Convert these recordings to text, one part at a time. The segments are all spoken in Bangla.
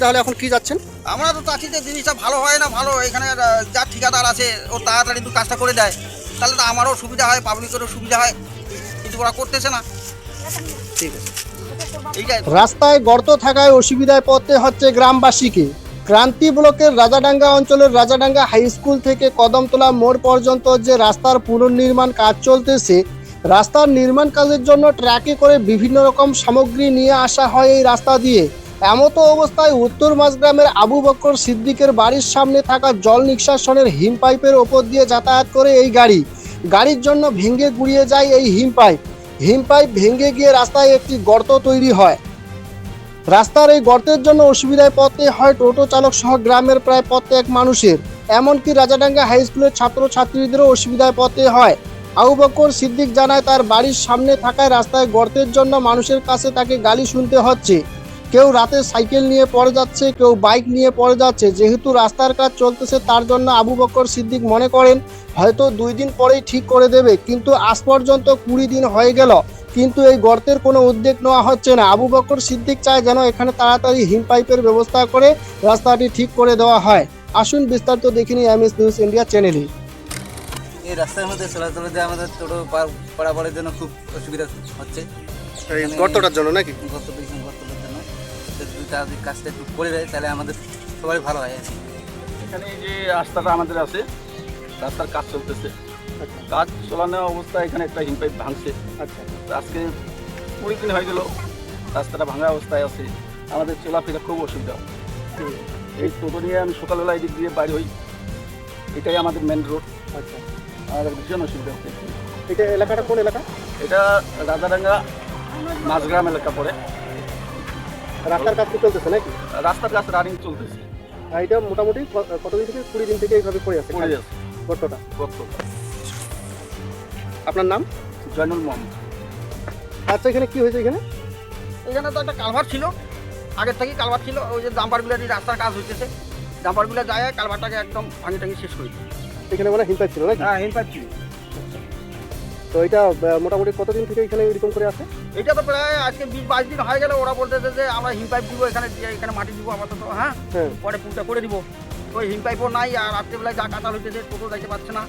তাহলে এখন কি যাচ্ছেন? আমরা তো যে জিনিসটা ভালো হয় না ভালো এখানে যা ঠিকাদার আছে ও তাড়াতাড়ি দু কাজটা করে দেয়। তাহলে তো আমারও সুবিধা হয় পাবলিকেরও সুবিধা হয় কিন্তু ওরা করতেছে না। ঠিক আছে। রাস্তায় গর্ত থাকায় অসুবিধায় পড়তে হচ্ছে গ্রামবাসীকে। ক্রান্তি ব্লকের রাজাডাঙ্গা অঞ্চলের রাজাডাঙ্গা হাই স্কুল থেকে কদমতলা মোড় পর্যন্ত যে রাস্তার পুনর্নির্মাণ কাজ চলতেছে রাস্তার নির্মাণ কাজের জন্য ট্রাকে করে বিভিন্ন রকম সামগ্রী নিয়ে আসা হয় এই রাস্তা দিয়ে। এমতো অবস্থায় উত্তর মাঝগ্রামের আবু বক্কর সিদ্দিকের বাড়ির সামনে থাকা জল নিষ্কাশনের হিম পাইপের ওপর দিয়ে যাতায়াত করে এই গাড়ি। গাড়ির জন্য ভেঙে গুড়িয়ে যায় এই হিম পাইপ। হিম পাইপ ভেঙে গিয়ে রাস্তায় একটি গর্ত তৈরি হয়। রাস্তার এই গর্তের জন্য অসুবিধায় পড়তে হয় টোটো চালক সহ গ্রামের প্রায় প্রত্যেক মানুষের। এমনকি রাজাডাঙ্গা হাই স্কুলের ছাত্র ছাত্রীদেরও অসুবিধায় পড়তে হয়। আবু বকর সিদ্দিক জানায়, তার বাড়ির সামনে থাকায় রাস্তায় গর্তের জন্য মানুষের কাছে তাকে গালি শুনতে হচ্ছে। কেউ রাতে সাইকেল নিয়ে পড়ে যাচ্ছে কেউ বাইক নিয়ে পড়ে যাচ্ছে। যেহেতু রাস্তার কাজ চলতেছে তার জন্য আবু বকর সিদ্দিক মনে করেন হয়তো দুই দিন পরেই ঠিক করে দেবে। কিন্তু আজ পর্যন্ত কুড়ি দিন হয়ে গেল। কিন্তু এই গর্তের কোনো উদ্যোগ নেওয়া হচ্ছে না। আবু বকর সিদ্দিক চায় যেন এখানে তাড়াতাড়ি হিম পাইপের ব্যবস্থা করে রাস্তাটি ঠিক করে দেওয়া হয়। আসুন বিস্তারিত দেখিনি এমএস নিউজ ইন্ডিয়া চ্যানেলে। এই রাস্তার মধ্যে চলাচলে আমাদের টোটো পার- পারাপারের জন্য খুব অসুবিধা হচ্ছে। গর্তটার জন্য নাকি? গত যদি কাজটা একটু করে দেয় তাহলে আমাদের সবাই ভালো হয়। আর কি। এখানে এই যে রাস্তাটা আমাদের আছে রাস্তার কাজ চলতেছে। কাজ চলানো অবস্থায় এখানে একটা হিম পাইপ ভাঙছে। আচ্ছা। আজকে কুড়ি দিন হয়ে গেল রাস্তাটা ভাঙা অবস্থায় আছে। আমাদের চলাফেরা খুব অসুবিধা। এই টোটো নিয়ে আমি সকালবেলা এদিক দিয়ে বাইরে হই। এটাই আমাদের মেন রোড আচ্ছা। আমাদের ভীষণ অসুবিধা হচ্ছে। এটা এলাকাটা কোন এলাকা? এটা রাজাডাঙ্গা মাঝগ্রাম এলাকা পড়ে। রাস্তার কাজ কি চলতেছে নাকি? রাস্তার কাজ রানিং চলতেছে। এটা মোটামুটি কতদিন থেকে কুড়ি দিন থেকে এইভাবে পড়ে আছে পড়ে যাচ্ছে গর্তটা? আপনার নাম? জয়নুল মোহাম্মদ। আচ্ছা এখানে কি হয়েছে এখানে? এখানে তো একটা কালভার ছিল। আগের থেকেই কালভার ছিল। ওই যে ডাম্পারগুলো দিয়ে রাস্তার কাজ হইতেছে। ডাম্পারগুলো যায় কালভারটাকে একদম ভাঙি টাঙি শেষ করে এখানে মানে হিম ছিল নাকি? হ্যাঁ হিম ছিল। তো এটা মোটামুটি কতদিন থেকে এখানে এরকম করে আছে? এটা তো প্রায় আজকে বিশ বাইশ দিন হয়ে গেল ওরা বলতেছে যে আমরা হিম পাইপ দিব এখানে দিয়ে এখানে মাটি দিব আপাতত হ্যাঁ? হ্যাঁ। পরে পুলটা করে দিব। তো ওই হিম পাইপও নাই আর রাত্রেবেলায় যা কাটা হইতেছে টোটো যাইতে পারছে না।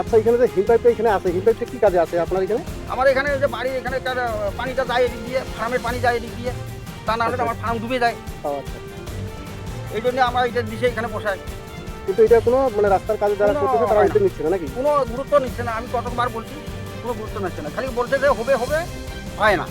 আচ্ছা এখানে যে হিম পাইপটা এখানে আছে হিম পাইপটা কি কাজে আছে আপনার এখানে? আমার এখানে যে বাড়ি এখানে পানিটা যায় এদিক দিয়ে ফার্মের পানি যায় এদিক দিয়ে তা না হলে আমার ফার্ম ডুবে যায়। আচ্ছা। এই জন্য আমরা এটা দিশে এখানে বসাই। কিন্তু এটা কোনো মানে রাস্তার কাজে যারা করতেছে তারা। উদ্যোগ নিচ্ছে না নাকি? কোনো গুরুত্ব নিচ্ছে না আমি কতবার বলছি কোনো গুরুত্ব নিচ্ছে না। খালি বলছে যে হবে হবে হয় না।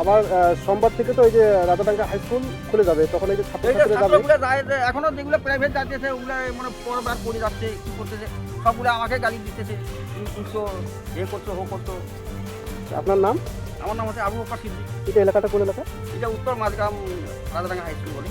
আবার সোমবার থেকে তো ওই যে রাজাডাঙ্গা হাই স্কুল খুলে যাবে তখন এই যে এই ছাত্রছাত্রীরা যাবে। ছাত্রগুলো যায় যে এখনও যেগুলো প্রাইভেট যাচ্ছে ওগুলো মানে পরবার করে যাচ্ছে কি করতেছে সবগুলো আমাকে গালি দিতেছে করছ এ করছ হো করছ। আপনার নাম? আমার নাম হচ্ছে আবু বকর সিদ্দিক। এটা এলাকাটা কোন এলাকা? এটা উত্তর মাঝগ্রাম রাজাডাঙ্গা হাই স্কুল বলি।